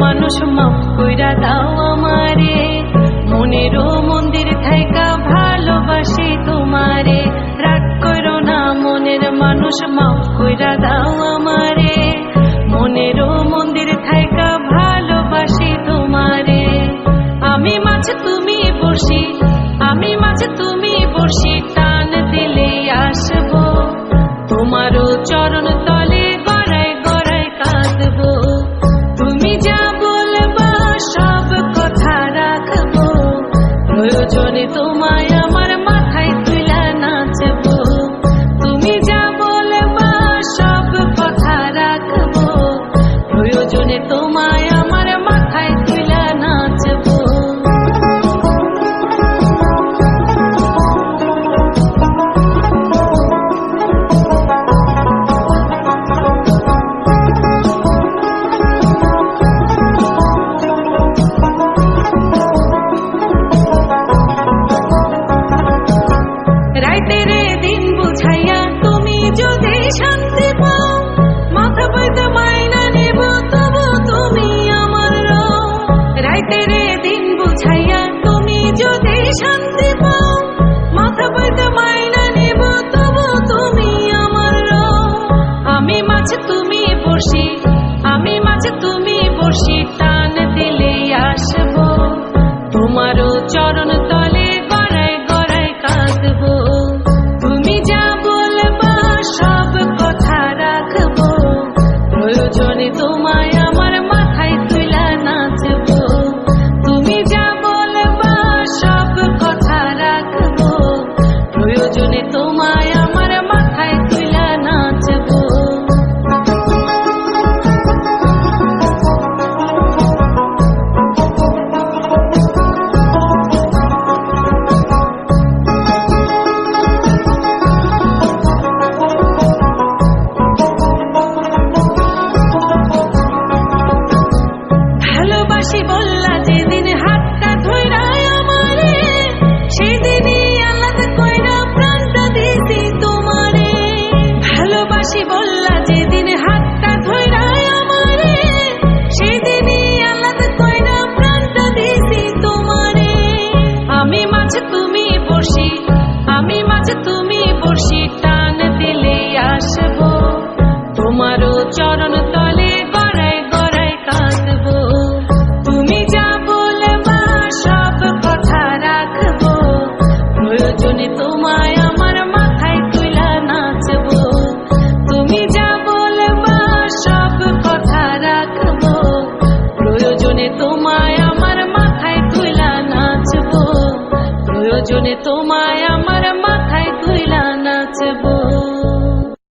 মানুষ মাফ কইরা দাও আমারে। মনেরও মন্দির থাইকা ভালোবাসি তোমারে। রাগ করো না, মনের মানুষ মাফ কইরা দাও আমারে। মনেরও মন্দির থাইকা ভালোবাসি তোমারে। আমি মাছ তুমি বসি আমি মাছ তুমি বসি টান দিলে আসব। তোমারও চরণ তলে প্রয়োজনে তোমায় যদি শান্তি পাও, মাথা তুমি আমার আমি মাছ তুমি বসি, আমি মাছ তুমি বসি, টান দিলে আসব। তোমারও চরণ টান দিলে আসব। চরণ তলে কাঁদবো। তুমি কথা রাখব। তোমায় আমার মাথায় তুলা নাচবো। তুমি যা সব কথা রাখব। প্রয়োজনে তোমায় আমার মাথায় নাচবো।